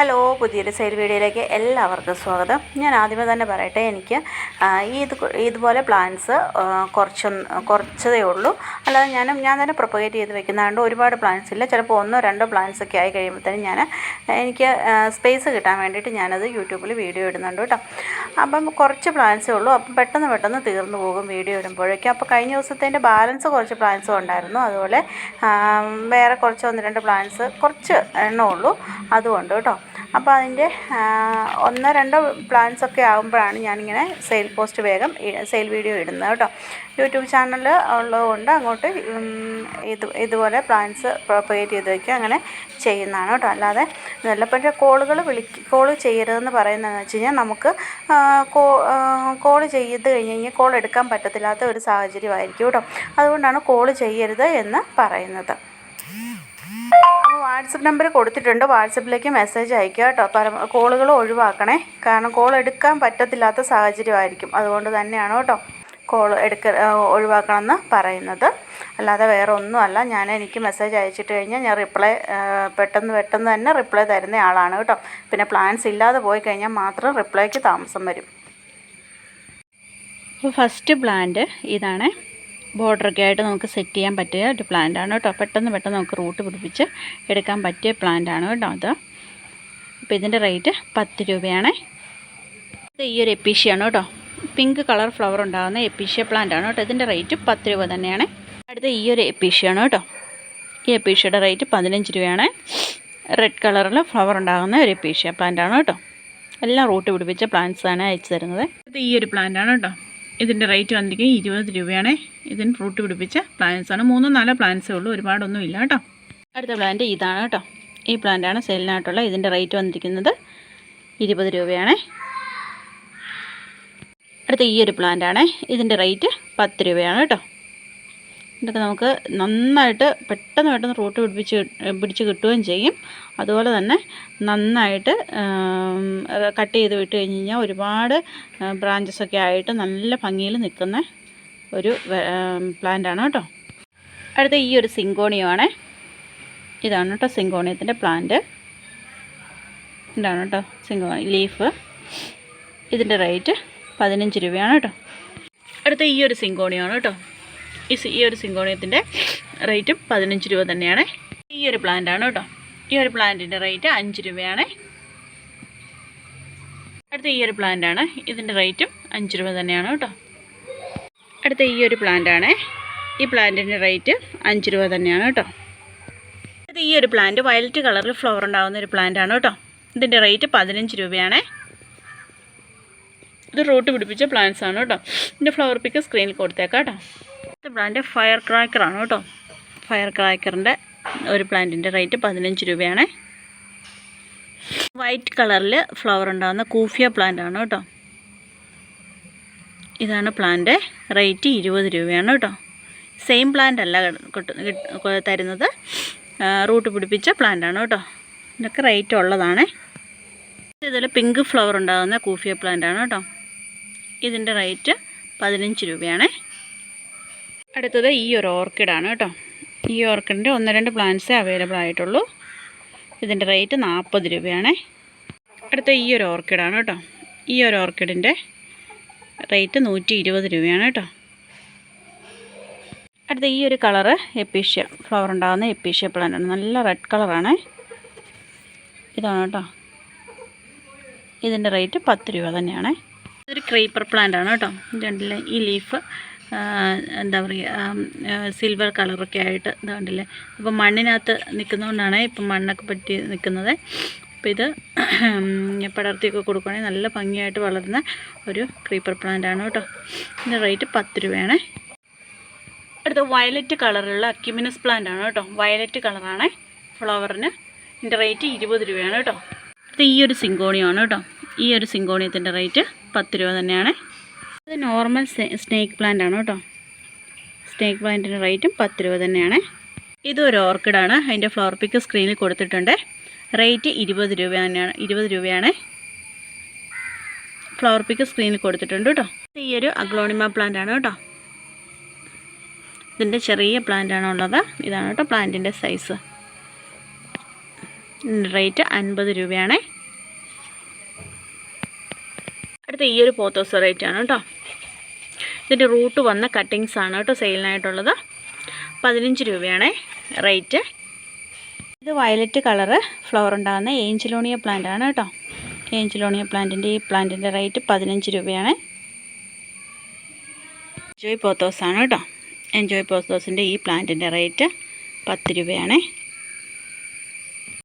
Hello പുതിയൊരു side വീഡിയോയിലേക്ക് എല്ലാവർക്കും സ്വാഗതം. ഞാൻ ആദ്യമേ തന്നെ പറയട്ടെ എനിക്ക് ഈ ഇത് ഇതുപോലെ പ്ലാന്റ്സ് കുറച്ചൊന്ന് കുറച്ചതേ ഉള്ളൂ. അല്ലാതെ ഞാൻ ഞാൻ തന്നെ പ്രൊപ്പഗേറ്റ് ചെയ്ത് വെക്കുന്നതുകൊണ്ട് ഒരുപാട് പ്ലാന്റ്സ് ഇല്ല. ചിലപ്പോൾ ഒന്നോ രണ്ടോ പ്ലാന്റ്സ് ഒക്കെ ആയി കഴിയുമ്പോഴത്തേനും ഞാൻ എനിക്ക് സ്പേസ് കിട്ടാൻ വേണ്ടിയിട്ട് ഞാനത് യൂട്യൂബിൽ വീഡിയോ ഇടുന്നുണ്ട് കേട്ടോ. അപ്പം കുറച്ച് പ്ലാന്റ്സേ ഉള്ളൂ. അപ്പം പെട്ടെന്ന് പെട്ടെന്ന് തീർന്നു പോകും വീഡിയോ ഇടുമ്പോഴേക്കും. അപ്പോൾ കഴിഞ്ഞ ദിവസത്തേന്റെ ബാലൻസ് കുറച്ച് പ്ലാന്റ്സും ഉണ്ടായിരുന്നു. അതുപോലെ വേറെ കുറച്ച് ഒന്ന് രണ്ട് പ്ലാന്റ്സ് കുറച്ച് എണ്ണമുള്ളൂ അതുകൊണ്ട് കേട്ടോ. അപ്പോൾ അതിന്റെ ഒന്നോ രണ്ടോ പ്ലാൻസ് ഒക്കെ ആകുമ്പോഴാണ് ഞാനിങ്ങനെ സെയിൽ പോസ്റ്റ് വേഗം സെയിൽ വീഡിയോ ഇടുന്നത് കേട്ടോ. യൂട്യൂബ് ചാനൽ ഉള്ളതുകൊണ്ട് അങ്ങോട്ട് ഇത് ഇതുപോലെ പ്ലാൻസ് പ്രൊപ്പഗേറ്റ് ചെയ്ത് വയ്ക്കുക അങ്ങനെ ചെയ്യുന്നതാണ് കേട്ടോ. അല്ലാതെ നല്ല പക്ഷേ കോളുകൾ വിളിക്ക കോൾ ചെയ്യരുതെന്ന് പറയുന്നതെന്ന് വെച്ച് കഴിഞ്ഞാൽ നമുക്ക് കോൾ ചെയ്ത് കഴിഞ്ഞ് കഴിഞ്ഞാൽ കോൾ എടുക്കാൻ പറ്റത്തില്ലാത്ത ഒരു സാഹചര്യമായിരിക്കും കേട്ടോ. അതുകൊണ്ടാണ് കോൾ ചെയ്യരുത് എന്ന് പറയുന്നത്. വാട്സപ്പ് നമ്പർ കൊടുത്തിട്ടുണ്ട്. വാട്സപ്പിലേക്ക് മെസ്സേജ് അയക്കുക കേട്ടോ. പരമ കോളുകൾ ഒഴിവാക്കണേ. കാരണം കോൾ എടുക്കാൻ പറ്റത്തില്ലാത്ത സാഹചര്യമായിരിക്കും. അതുകൊണ്ട് തന്നെയാണ് കേട്ടോ കോൾ എടുക്ക ഒഴിവാക്കണമെന്ന് പറയുന്നത്. അല്ലാതെ വേറെ ഒന്നുമല്ല. ഞാൻ എനിക്ക് മെസ്സേജ് അയച്ചിട്ട് കഴിഞ്ഞാൽ ഞാൻ റിപ്ലൈ പെട്ടെന്ന് പെട്ടെന്ന് തന്നെ റിപ്ലൈ തരുന്ന ആളാണ് കേട്ടോ. പിന്നെ പ്ലാൻസ് ഇല്ലാതെ പോയി കഴിഞ്ഞാൽ മാത്രം റിപ്ലൈക്ക് താമസം വരും. ഫസ്റ്റ് പ്ലാന്റ് ഇതാണ്. ബോർഡറൊക്കെ ആയിട്ട് നമുക്ക് സെറ്റ് ചെയ്യാൻ പറ്റിയ ഒരു പ്ലാന്റ് ആണ് കേട്ടോ. പെട്ടെന്ന് പെട്ടെന്ന് നമുക്ക് റൂട്ട് പിടിപ്പിച്ച് എടുക്കാൻ പറ്റിയ പ്ലാന്റ് ആണ് കേട്ടോ അത്. അപ്പോൾ ഇതിന്റെ റേറ്റ് പത്ത് രൂപയാണ്. ഇത് ഈ ഒരു എപ്പീഷ്യയാണ് കേട്ടോ. പിങ്ക് കളർ ഫ്ലവർ ഉണ്ടാകുന്ന എപ്പീഷ്യ പ്ലാന്റ് ആണ് കേട്ടോ. ഇതിന്റെ റേറ്റ് പത്ത് രൂപ തന്നെയാണ്. അടുത്ത ഈ ഒരു എപ്പീഷ്യയാണ് കേട്ടോ. ഈ എപ്പീഷ്യയുടെ റേറ്റ് പതിനഞ്ച് രൂപയാണ്. റെഡ് കളറിൽ ഫ്ലവർ ഉണ്ടാകുന്ന ഒരു എപ്പീഷ്യ പ്ലാന്റ് ആണ് കേട്ടോ. എല്ലാം റൂട്ട് പിടിപ്പിച്ച പ്ലാന്റ്സാണ് അയച്ചു തരുന്നത്. ഇത് ഈ ഒരു പ്ലാന്റ് ആണ് കേട്ടോ. ഇതിന്റെ റേറ്റ് വന്നിരിക്കുന്നത് ഇരുപത് രൂപയാണ്. ഇതിന് ഫ്രൂട്ട് പിടിപ്പിച്ച പ്ലാന്റ്സാണ് മൂന്നോ നാലോ പ്ലാന്റ്സേ ഉള്ളൂ. ഒരുപാടൊന്നും ഇല്ല കേട്ടോ. അടുത്ത പ്ലാന്റ് ഇതാണ് കേട്ടോ. ഈ പ്ലാന്റാണ് സെയിലിനായിട്ടുള്ള ഇതിന്റെ റേറ്റ് വന്നിരിക്കുന്നത് ഇരുപത് രൂപയാണ്. അടുത്ത ഈ ഒരു പ്ലാന്റാണ് ഇതിന്റെ റേറ്റ് പത്ത് രൂപയാണ് കേട്ടോ. ഇതൊക്കെ നമുക്ക് നന്നായിട്ട് പെട്ടെന്ന് പെട്ടെന്ന് റൂട്ട് പിടിപ്പിച്ച് പിടിച്ച് കിട്ടുകയും ചെയ്യും. അതുപോലെ തന്നെ നന്നായിട്ട് കട്ട് ചെയ്ത് വിട്ട് കഴിഞ്ഞ് കഴിഞ്ഞാൽ ഒരുപാട് ബ്രാഞ്ചസ് ഒക്കെ ആയിട്ട് നല്ല ഭംഗിയിൽ നിൽക്കുന്ന ഒരു പ്ലാന്റാണ് കേട്ടോ. അടുത്ത ഈ ഒരു സിങ്കോണിയമാണ് ഇതാണ് കേട്ടോ സിങ്കോണിയത്തിന്റെ പ്ലാന്റ് ഇതാണ് കേട്ടോ സിങ്കോണി ലീഫ് ഇതിന്റെ റേറ്റ് പതിനഞ്ച് രൂപയാണ് കേട്ടോ. അടുത്ത ഈ ഒരു സിങ്കോണിയാണ് കേട്ടോ. ഈ ഒരു സിങ്കോണിയത്തിന്റെ റേറ്റും പതിനഞ്ച് രൂപ തന്നെയാണ്. ഈ ഒരു പ്ലാന്റാണ് കേട്ടോ. ഈ ഒരു പ്ലാന്റിന്റെ റേറ്റ് അഞ്ച് രൂപയാണ്. അടുത്ത ഈ ഒരു പ്ലാന്റാണ്. ഇതിന്റെ റേറ്റും അഞ്ച് രൂപ തന്നെയാണ് കേട്ടോ. അടുത്ത ഈ ഒരു പ്ലാന്റാണ്. ഈ പ്ലാന്റിന്റെ റേറ്റ് അഞ്ച് രൂപ തന്നെയാണ് കേട്ടോ. അടുത്ത ഈ ഒരു പ്ലാന്റ് വയലറ്റ് കളറിൽ ഫ്ലവർ ഉണ്ടാകുന്ന ഒരു പ്ലാന്റ് ആണ് കേട്ടോ. ഇതിന്റെ റേറ്റ് പതിനഞ്ച് രൂപയാണ്. ഇത് റൂട്ട് പിടിപ്പിച്ച പ്ലാന്റ്സ് ആണ് കേട്ടോ. ഇതിന്റെ ഫ്ലവർ പിക്ക് സ്ക്രീനിൽ കൊടുത്തേക്കാം കേട്ടോ. ഇത് ബ്രാൻഡ് ഫയർ ക്രാക്കറാണ് കേട്ടോ. ഫയർ ക്രാക്കറിന്റെ ഒരു പ്ലാന്റിന്റെ റേറ്റ് പതിനഞ്ച് രൂപയാണ്. വൈറ്റ് കളറിൽ ഫ്ലവർ ഉണ്ടാകുന്ന കൂഫിയ പ്ലാന്റ് ആണ് കേട്ടോ. ഇതാണ് പ്ലാന്റ്. റേറ്റ് ഇരുപത് രൂപയാണ് കേട്ടോ. സെയിം പ്ലാന്റ് അല്ല തരുന്നത്. റൂട്ട് പിടിപ്പിച്ച പ്ലാന്റ് ആണ് കേട്ടോ. ഇതൊക്കെ റേറ്റ് ഉള്ളതാണ്. ഇതിൽ പിങ്ക് ഫ്ലവർ ഉണ്ടാകുന്ന കൂഫിയ പ്ലാന്റ് ആണ് കേട്ടോ. ഇതിന്റെ റേറ്റ് പതിനഞ്ച് രൂപയാണ്. അടുത്തത് ഈ ഒരു ഓർക്കിഡാണ് കേട്ടോ. ഈ ഓർക്കിഡിന്റെ ഒന്ന് രണ്ട് പ്ലാന്റ്സേ അവൈലബിൾ ആയിട്ടുള്ളൂ. ഇതിന്റെ റേറ്റ് നാൽപ്പത് രൂപയാണ്. അടുത്ത ഈ ഒരു ഓർക്കിഡാണ് കേട്ടോ. ഈ ഒരു ഓർക്കിഡിന്റെ റേറ്റ് നൂറ്റി ഇരുപത് രൂപയാണ് കേട്ടോ. അടുത്ത ഈ ഒരു കളറ് എപ്പീഷ്യ ഫ്ലവർ ഉണ്ടാകുന്ന എപ്പീഷ്യ പ്ലാന്റാണ് നല്ല റെഡ് കളറാണ്. ഇതാണ് കേട്ടോ. ഇതിന്റെ റേറ്റ് പത്ത് രൂപ തന്നെയാണ്. ഇതൊരു ക്രീപ്പർ പ്ലാന്റ് ആണ് കേട്ടോ രണ്ടിലെ ഈ ലീഫ് എന്താ പറയുക സിൽവർ കളറൊക്കെ ആയിട്ട് ഇതുണ്ടല്ലേ. അപ്പോൾ മണ്ണിനകത്ത് നിൽക്കുന്നതുകൊണ്ടാണ് ഇപ്പം മണ്ണൊക്കെ പറ്റി നിൽക്കുന്നത് അപ്പോൾ ഇത് പടർത്തിയൊക്കെ കൊടുക്കുകയാണെങ്കിൽ നല്ല ഭംഗിയായിട്ട് വളരുന്ന ഒരു ക്രീപ്പർ പ്ലാന്റ് ആണ് കേട്ടോ. ഇതിന്റെ റേറ്റ് പത്ത് രൂപയാണ്. അടുത്ത വയലറ്റ് കളറുള്ള അക്യുമിനസ് പ്ലാന്റ് ആണ് കേട്ടോ. വയലറ്റ് കളറാണ് ഫ്ലവറിന് ഇതിന്റെ റേറ്റ് ഇരുപത് രൂപയാണ് കേട്ടോ. ഇത് ഈ ഒരു സിങ്കോണിയാണ് കേട്ടോ. ഈ ഒരു സിങ്കോണിയത്തിന്റെ റേറ്റ് പത്ത് രൂപ തന്നെയാണ്. ഇത് നോർമൽ സ്നേക്ക് പ്ലാന്റ് ആണ് കേട്ടോ. സ്നേക്ക് പ്ലാന്റിന്റെ റേറ്റും പത്ത് രൂപ തന്നെയാണ്. ഇതൊരു ഓർക്കിഡാണ് അതിന്റെ ഫ്ലവർ പിക്ക് സ്ക്രീനിൽ കൊടുത്തിട്ടുണ്ട്. റേറ്റ് ഇരുപത് രൂപ തന്നെയാണ് ഇരുപത് രൂപയാണ്. ഫ്ലവർ പിക്ക് സ്ക്രീനിൽ കൊടുത്തിട്ടുണ്ട് കേട്ടോ. ഈ ഒരു അഗ്ലോണിമ പ്ലാന്റ് ആണ് കേട്ടോ. ഇതിന്റെ ചെറിയ പ്ലാന്റ് ആണ് ഉള്ളത്. ഇതാണ് കേട്ടോ പ്ലാന്റിന്റെ സൈസ് റേറ്റ് അൻപത് രൂപയാണ്. അടുത്ത ഈ ഒരു പോത്തോസ് റേറ്റ് ആണ് കേട്ടോ. ഇതിന്റെ റൂട്ട് വന്ന കട്ടിങ്സ് ആണ് കേട്ടോ സെയിലിനായിട്ടുള്ളത്. പതിനഞ്ച് രൂപയാണ് റേറ്റ്. ഇത് വയലറ്റ് കളറ് ഫ്ലവർ ഉണ്ടാകുന്ന ഏഞ്ചലോണിയ പ്ലാന്റ് ആണ് കേട്ടോ. ഏഞ്ചലോണിയ പ്ലാന്റിന്റെ ഈ പ്ലാന്റിന്റെ റേറ്റ് പതിനഞ്ച് രൂപയാണ്. എൻജോയ് പോത്തോസ് ആണ് കേട്ടോ. എൻജോയ് പോത്തോസിന്റെ ഈ പ്ലാന്റിന്റെ റേറ്റ് പത്ത് രൂപയാണ്.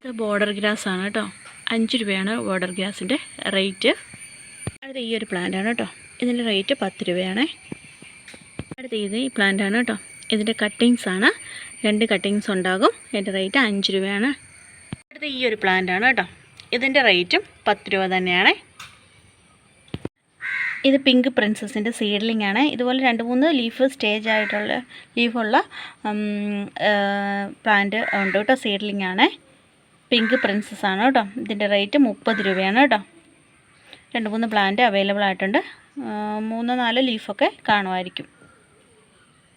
ഇത് ബോർഡർ ഗ്രാസ് ആണ് കേട്ടോ. അഞ്ച് രൂപയാണ് ബോർഡർ ഗ്രാസിന്റെ റേറ്റ്. അടുത്ത ഈ ഒരു പ്ലാന്റ് ആണ് കേട്ടോ. ഇതിന്റെ റേറ്റ് പത്ത് രൂപയാണ്. അടുത്ത ഇത് ഈ പ്ലാന്റ് ആണ് കേട്ടോ. ഇതിന്റെ കട്ടിങ്സ് ആണ്. രണ്ട് കട്ടിങ്സ് ഉണ്ടാകും. ഇതിന്റെ റേറ്റ് അഞ്ച് രൂപയാണ്. അടുത്ത ഈ ഒരു പ്ലാന്റ് ആണ് കേട്ടോ. ഇതിന്റെ റേറ്റും പത്ത് രൂപ തന്നെയാണ്. ഇത് പിങ്ക് പ്രിൻസസിന്റെ സീഡ്ലിംഗ് ആണ്. ഇതുപോലെ രണ്ട് മൂന്ന് ലീഫ് സ്റ്റേജ് ആയിട്ടുള്ള ലീഫുള്ള പ്ലാന്റ് ഉണ്ട് കേട്ടോ സീഡ്ലിംഗ് ആണ്. പിങ്ക് പ്രിൻസസ് ആണ് കേട്ടോ. ഇതിന്റെ റേറ്റ് മുപ്പത് രൂപയാണ് കേട്ടോ. രണ്ട് മൂന്ന് പ്ലാന്റ് അവൈലബിൾ ആയിട്ടുണ്ട്. മൂന്ന് നാല് ലീഫൊക്കെ കാണുമായിരിക്കും.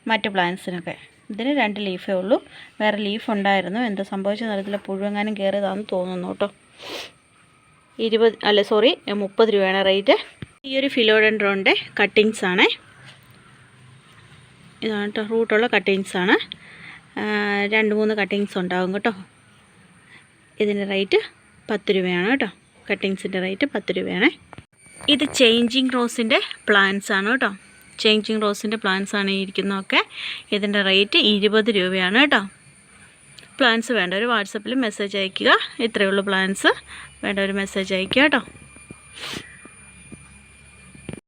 മറ്റ് പ്ലാന്റ്സിനൊക്കെ ഇതിന് രണ്ട് ലീഫേ ഉള്ളൂ. വേറെ ലീഫ് ഉണ്ടായിരുന്നു എന്താ സംഭവിച്ച അറിയത്തില്ല. പുഴുവെങ്ങാനും കയറിയതാണെന്ന് തോന്നുന്നു കേട്ടോ. ഇരുപത് അല്ല സോറി മുപ്പത് രൂപയാണ് റേറ്റ്. ഈ ഒരു ഫിലോഡൻഡ്രോണിന്റെ കട്ടിങ്സ് ആണ്. ഇതാണ് കേട്ടോ. റൂട്ടുള്ള കട്ടിങ്സ് ആണ്. രണ്ട് മൂന്ന് കട്ടിങ്സ് ഉണ്ടാകും കേട്ടോ. ഇതിന്റെ റേറ്റ് പത്ത് രൂപയാണ് കേട്ടോ. കട്ടിങ്സിന്റെ റേറ്റ് പത്ത് രൂപയാണ്. ഇത് ചേഞ്ചിങ് റോസിന്റെ പ്ലാന്റ്സ് ആണ് കേട്ടോ. ചേഞ്ചിങ് റോസിന്റെ പ്ലാന്റ്സ് ആണ് ഇരിക്കുന്നതൊക്കെ. ഇതിന്റെ റേറ്റ് ഇരുപത് രൂപയാണ് കേട്ടോ. പ്ലാൻസ് വേണ്ട ഒരു വാട്സപ്പിൽ മെസ്സേജ് അയയ്ക്കുക ഇത്രയുള്ള പ്ലാൻസ് വേണ്ട ഒരു മെസ്സേജ് അയയ്ക്കുക കേട്ടോ.